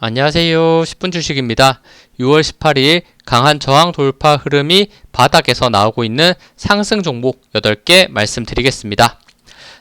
안녕하세요. 10분 주식입니다. 6월 18일 강한 저항 돌파 흐름이 바닥에서 나오고 있는 상승 종목 8개 말씀드리겠습니다.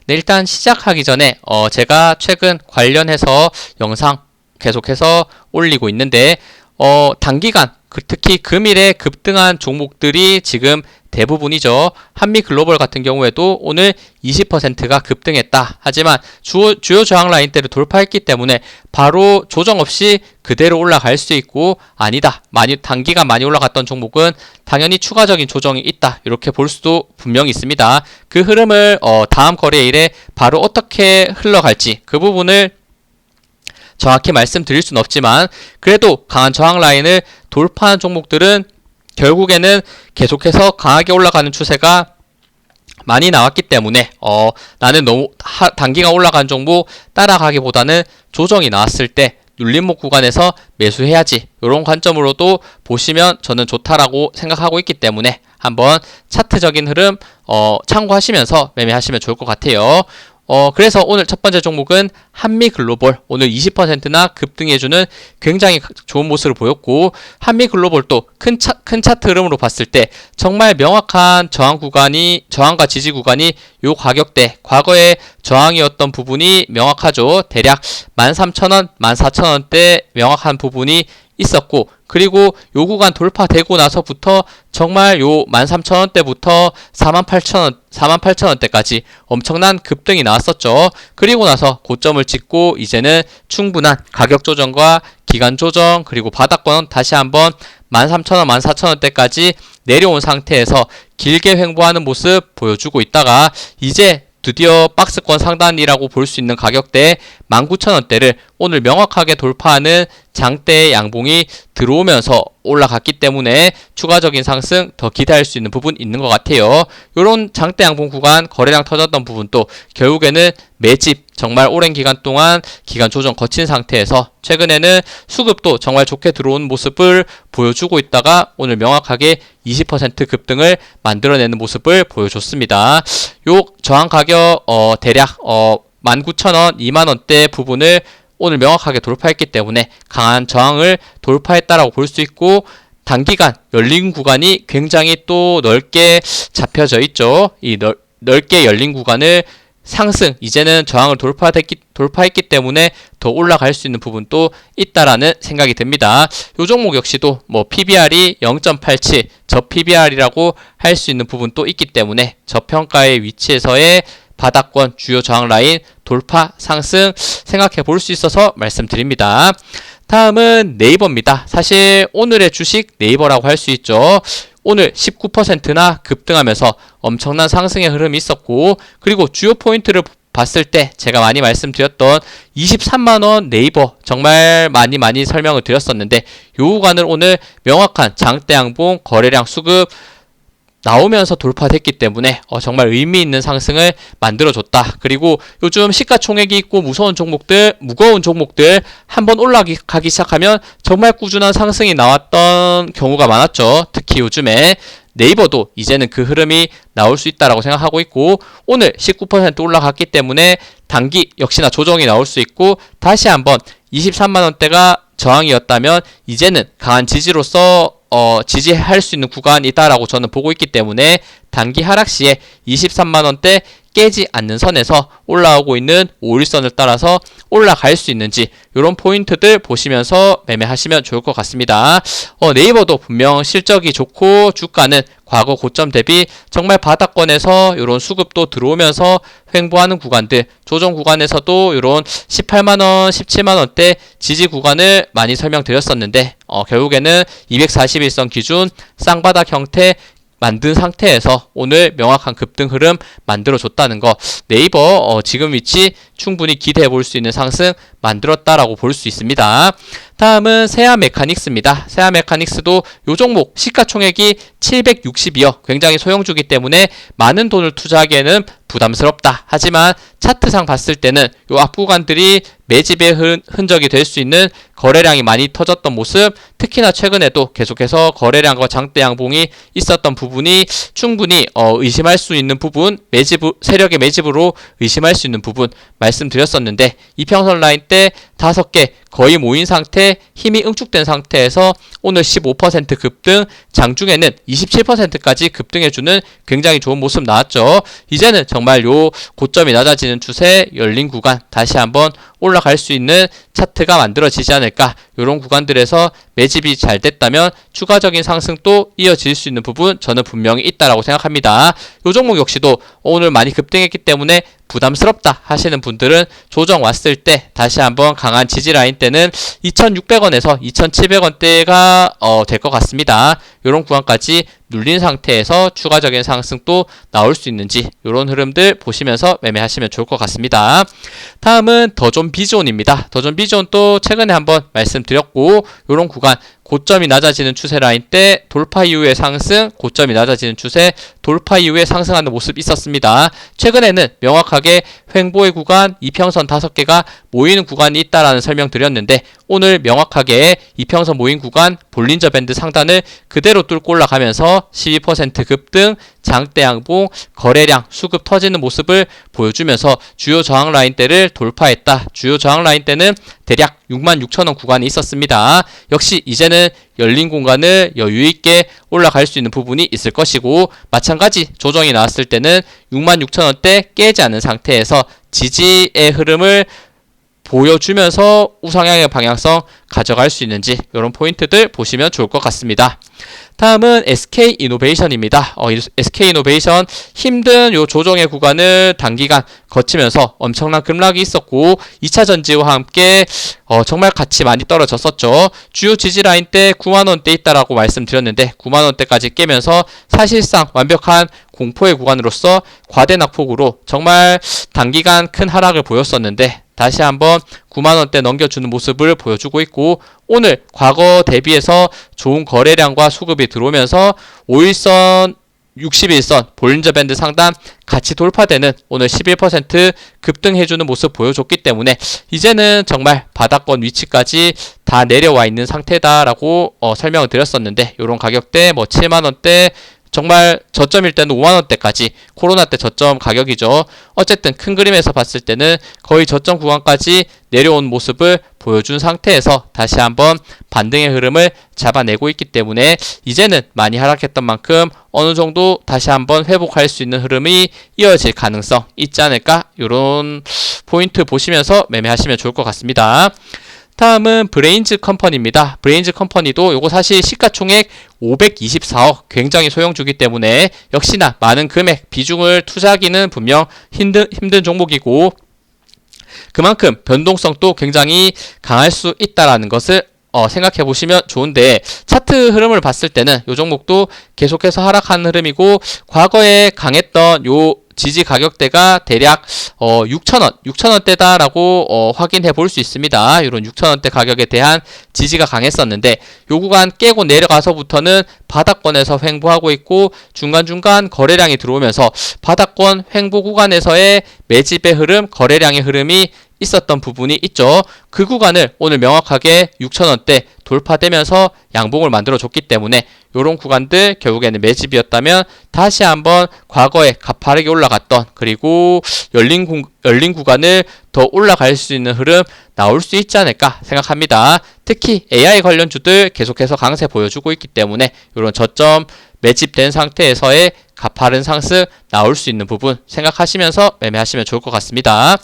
네, 일단 시작하기 전에 어, 제가 최근 관련해서 영상 계속해서 올리고 있는데 어, 단기간 그 특히 금일에 급등한 종목들이 지금 대부분이죠. 한미 글로벌 같은 경우에도 오늘 20%가 급등했다. 하지만 주요, 주요 저항 라인대를 돌파했기 때문에 바로 조정 없이 그대로 올라갈 수 있고 아니다. 많이 단기간 많이 올라갔던 종목은 당연히 추가적인 조정이 있다. 이렇게 볼 수도 분명히 있습니다. 그 흐름을 어, 다음 거래일에 바로 어떻게 흘러갈지 그 부분을 정확히 말씀드릴 수는 없지만 그래도 강한 저항 라인을 돌파한 종목들은 결국에는 계속해서 강하게 올라가는 추세가 많이 나왔기 때문에 어 나는 너무 하, 단기간 올라간 종목 따라가기보다는 조정이 나왔을 때 눌림목 구간에서 매수해야지 이런 관점으로도 보시면 저는 좋다라고 생각하고 있기 때문에 한번 차트적인 흐름 어 참고하시면서 매매하시면 좋을 것 같아요. 어, 그래서 오늘 첫 번째 종목은 한미 글로벌 오늘 20%나 급등해주는 굉장히 좋은 모습을 보였고 한미 글로벌도 큰, 차, 큰 차트 흐름으로 봤을 때 정말 명확한 저항 구간이 저항과 지지 구간이 요 가격대 과거의 저항이었던 부분이 명확하죠. 대략 13,000원, 14,000원대 명확한 부분이 있었고 그리고 요 구간 돌파되고 나서부터 정말 요 13,000원대부터 48,000원 48,000원대까지 엄청난 급등이 나왔었죠. 그리고 나서 고점을 찍고 이제는 충분한 가격 조정과 기간 조정 그리고 바닥권 다시 한번 13,000원, 14,000원대까지 내려온 상태에서 길게 횡보하는 모습 보여주고 있다가 이제 드디어 박스권 상단이라고 볼 수 있는 가격대 19,000원대를 오늘 명확하게 돌파하는 장대의 양봉이 들어오면서 올라갔기 때문에 추가적인 상승 더 기대할 수 있는 부분 있는 것 같아요. 이런 장대 양봉 구간 거래량 터졌던 부분도 결국에는 매집 정말 오랜 기간 동안 기간 조정 거친 상태에서 최근에는 수급도 정말 좋게 들어온 모습을 보여주고 있다가 오늘 명확하게 20% 급등을 만들어내는 모습을 보여줬습니다. 요 저항 가격 어 대략 어 19,000원, 2만원대 부분을 오늘 명확하게 돌파했기 때문에 강한 저항을 돌파했다라고 볼 수 있고 단기간 열린 구간이 굉장히 또 넓게 잡혀져 있죠. 이 넓, 넓게 열린 구간을 상승 이제는 저항을 돌파했기, 돌파했기 때문에 더 올라갈 수 있는 부분도 있다라는 생각이 듭니다. 요 종목 역시도 뭐 PBR이 0.87 저 PBR이라고 할 수 있는 부분도 있기 때문에 저평가의 위치에서의 바닥권 주요 저항 라인 돌파 상승 생각해 볼 수 있어서 말씀드립니다. 다음은 네이버입니다. 사실 오늘의 주식 네이버라고 할 수 있죠. 오늘 19%나 급등하면서 엄청난 상승의 흐름이 있었고 그리고 주요 포인트를 봤을 때 제가 많이 말씀드렸던 23만원 네이버 정말 많이 많이 설명을 드렸었는데 요 구간을 오늘 명확한 장대 양봉 거래량 수급 나오면서 돌파됐기 때문에 어, 정말 의미 있는 상승을 만들어줬다. 그리고 요즘 시가총액이 있고 무서운 종목들, 무거운 종목들 한번 올라가기 시작하면 정말 꾸준한 상승이 나왔던 경우가 많았죠. 특히 요즘에 네이버도 이제는 그 흐름이 나올 수 있다라고 생각하고 있고 오늘 19% 올라갔기 때문에 단기 역시나 조정이 나올 수 있고 다시 한번 23만 원대가 저항이었다면 이제는 강한 지지로서 어, 지지할 수 있는 구간이다라고 저는 보고 있기 때문에 단기 하락 시에 23만 원대 깨지 않는 선에서 올라오고 있는 5일선을 따라서 올라갈 수 있는지 이런 포인트들 보시면서 매매하시면 좋을 것 같습니다. 어, 네이버도 분명 실적이 좋고 주가는 과거 고점 대비 정말 바닥권에서 이런 수급도 들어오면서 횡보하는 구간들 조정 구간에서도 이런 18만원, 17만원대 지지 구간을 많이 설명드렸었는데 어, 결국에는 241선 기준 쌍바닥 형태 만든 상태에서 오늘 명확한 급등 흐름 만들어 줬다는 거 네이버 어, 지금 위치 충분히 기대해 볼 수 있는 상승 만들었다라고 볼 수 있습니다. 다음은 세아 메카닉스입니다. 세아 메카닉스도 요 종목 시가총액이 762억 굉장히 소형주기 때문에 많은 돈을 투자하기에는 부담스럽다. 하지만 차트상 봤을 때는 요 앞구간들이 매집의 흔, 흔적이 될 수 있는 거래량이 많이 터졌던 모습 특히나 최근에도 계속해서 거래량과 장대 양봉이 있었던 부분이 충분히 어, 의심할 수 있는 부분 매집 세력의 매집으로 의심할 수 있는 부분 말씀드렸었는데 이평선 라인 때 다섯 개 거의 모인 상태, 힘이 응축된 상태에서 오늘 15% 급등, 장중에는 27%까지 급등해주는 굉장히 좋은 모습 나왔죠. 이제는 정말 요 고점이 낮아지는 추세, 열린 구간 다시 한번 올라갈 수 있는 차트가 만들어지지 않을까. 이런 구간들에서 매집이 잘 됐다면 추가적인 상승도 이어질 수 있는 부분 저는 분명히 있다라고 생각합니다. 요 종목 역시도 오늘 많이 급등했기 때문에 부담스럽다 하시는 분들은 조정 왔을 때 다시 한번 강한 지지 라인 때는 2,600원에서 2,700원대가 어, 될 것 같습니다. 이런 구간까지 눌린 상태에서 추가적인 상승도 나올 수 있는지 이런 흐름들 보시면서 매매하시면 좋을 것 같습니다. 다음은 더존 비존입니다. 더존 비존 또 최근에 한번 말씀드렸고 이런 구간 고점이 낮아지는 추세 라인 때 돌파 이후의 상승, 고점이 낮아지는 추세, 돌파 이후에 상승하는 모습 있었습니다. 최근에는 명확하게 횡보의 구간, 이평선 5개가 모이는 구간이 있다라는 설명 드렸는데 오늘 명확하게 이평선 모인 구간 볼린저 밴드 상단을 그대로 뚫고 올라가면서 12% 급등, 장대 양봉, 거래량, 수급 터지는 모습을 보여주면서 주요 저항 라인대를 돌파했다. 주요 저항 라인대는 대략 66,000원 구간이 있었습니다. 역시 이제는 열린 공간을 여유 있게 올라갈 수 있는 부분이 있을 것이고 마찬가지 조정이 나왔을 때는 66,000원대 깨지 않은 상태에서 지지의 흐름을 보여주면서 우상향의 방향성 가져갈 수 있는지 이런 포인트들 보시면 좋을 것 같습니다. 다음은 SK 이노베이션입니다. 어, SK 이노베이션 힘든 요 조정의 구간을 단기간 거치면서 엄청난 급락이 있었고 2차 전지와 함께 어, 정말 같이 많이 떨어졌었죠. 주요 지지 라인 때 9만 원대 있다라고 말씀드렸는데 9만 원대까지 깨면서 사실상 완벽한 공포의 구간으로서 과대 낙폭으로 정말 단기간 큰 하락을 보였었는데 다시 한번 9만원대 넘겨주는 모습을 보여주고 있고 오늘 과거 대비해서 좋은 거래량과 수급이 들어오면서 5일선 61선 볼린저 밴드 상단 같이 돌파되는 오늘 11% 급등해주는 모습 보여줬기 때문에 이제는 정말 바닥권 위치까지 다 내려와 있는 상태다라고 어, 설명을 드렸었는데 이런 가격대 뭐 7만원대 정말 저점일 때는 5만원대까지 코로나 때 저점 가격이죠. 어쨌든 큰 그림에서 봤을 때는 거의 저점 구간까지 내려온 모습을 보여준 상태에서 다시 한번 반등의 흐름을 잡아내고 있기 때문에 이제는 많이 하락했던 만큼 어느 정도 다시 한번 회복할 수 있는 흐름이 이어질 가능성 있지 않을까? 이런 포인트 보시면서 매매하시면 좋을 것 같습니다. 다음은 브레인즈 컴퍼니입니다. 브레인즈 컴퍼니도 요거 사실 시가총액 524억 굉장히 소형주기 때문에 역시나 많은 금액 비중을 투자하기는 분명 힘든 힘든 종목이고 그만큼 변동성도 굉장히 강할 수 있다라는 것을 어, 생각해 보시면 좋은데 차트 흐름을 봤을 때는 요 종목도 계속해서 하락하는 흐름이고 과거에 강했던 요 지지 가격대가 대략 어 6,000원, 6,000원대다라고 어 확인해 볼 수 있습니다. 이런 6,000원대 가격에 대한 지지가 강했었는데 요 구간 깨고 내려가서부터는 바닥권에서 횡보하고 있고 중간중간 거래량이 들어오면서 바닥권 횡보 구간에서의 매집의 흐름, 거래량의 흐름이 있었던 부분이 있죠. 그 구간을 오늘 명확하게 6,000원대 돌파되면서 양봉을 만들어 줬기 때문에 이런 구간들 결국에는 매집이었다면 다시 한번 과거에 가파르게 올라갔던 그리고 열린, 구, 열린 구간을 더 올라갈 수 있는 흐름 나올 수 있지 않을까 생각합니다. 특히 AI 관련주들 계속해서 강세 보여주고 있기 때문에 이런 저점 매집된 상태에서의 가파른 상승 나올 수 있는 부분 생각하시면서 매매하시면 좋을 것 같습니다.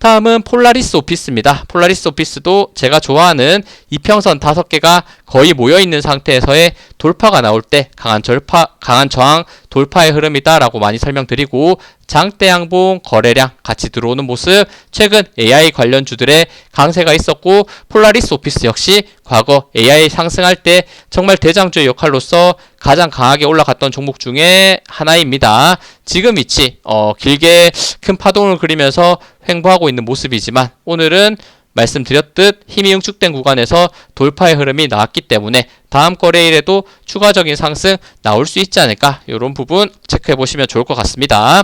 다음은 폴라리스 오피스입니다. 폴라리스 오피스도 제가 좋아하는 이평선 다섯 개가 거의 모여 있는 상태에서의 돌파가 나올 때 강한 절파, 강한 저항 돌파의 흐름이다라고 많이 설명드리고 장대 양봉 거래량 같이 들어오는 모습 최근 AI 관련주들의 강세가 있었고 폴라리스 오피스 역시 과거 AI 상승할 때 정말 대장주의 역할로서 가장 강하게 올라갔던 종목 중에 하나입니다. 지금 위치 어, 길게 큰 파동을 그리면서 횡보하고 있는 모습이지만 오늘은 말씀드렸듯 힘이 응축된 구간에서 돌파의 흐름이 나왔기 때문에 다음 거래일에도 추가적인 상승 나올 수 있지 않을까 이런 부분 체크해 보시면 좋을 것 같습니다.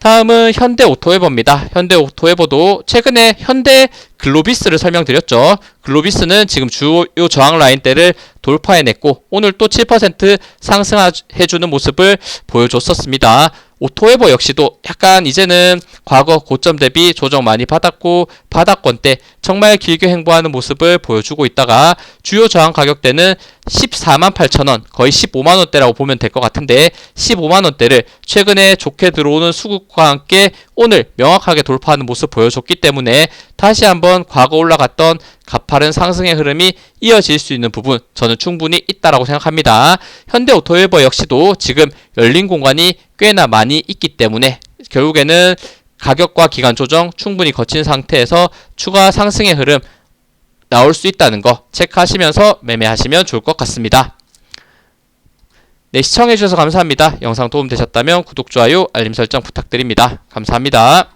다음은 현대 오토웨버입니다. 현대 오토웨버도 최근에 현대 글로비스를 설명드렸죠. 글로비스는 지금 주요 저항 라인대를 돌파해냈고 오늘 또 7% 상승해주는 모습을 보여줬었습니다. 오토에버 역시도 약간 이제는 과거 고점 대비 조정 많이 받았고 바닥권 때 정말 길게 횡보하는 모습을 보여주고 있다가 주요 저항 가격대는 14만 8천 원 거의 15만 원대라고 보면 될 것 같은데 15만 원대를 최근에 좋게 들어오는 수급과 함께 오늘 명확하게 돌파하는 모습 보여줬기 때문에 다시 한번 과거 올라갔던 가파른 상승의 흐름이 이어질 수 있는 부분 저는 충분히 있다라고 생각합니다. 현대오토웨버 역시도 지금 열린 공간이 꽤나 많이 있기 때문에 결국에는 가격과 기간 조정 충분히 거친 상태에서 추가 상승의 흐름 나올 수 있다는 거 체크하시면서 매매하시면 좋을 것 같습니다. 네, 시청해주셔서 감사합니다. 영상 도움되셨다면 구독, 좋아요, 알림 설정 부탁드립니다. 감사합니다.